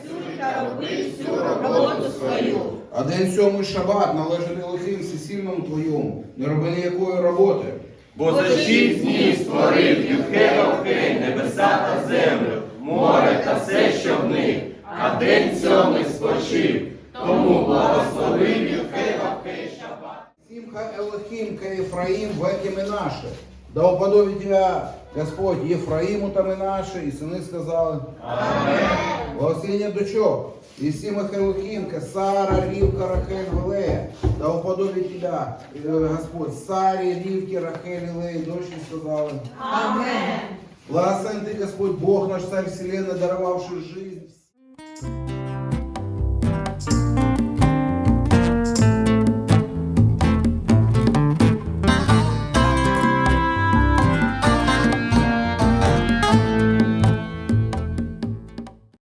працюй та роби всю роботу свою. А день сьомий шабат належить Елохим всесильному твоєму. Не роби ніякої роботи. Бо за шість днів створив Юхе небеса та землю, море та все, що в них, а день сьомий спочив. Тому благословив Юхе Шабат. Симха Элохим ка Ефраим в этим и наше. Да уподоби тебя Господь Ефраиму там и наши, и сыны сказали. Аминь. Благословение дочок. И Симах Элохим ка Сара, Ривка, Рахель, Валея. Да уподоби тебя, э, Господь, Саре, Ривке, Рахель, и Лея, дочери сказали. Амен. Благословен ты, Господь, Бог наш Царь Вселенной, даровавший жизнь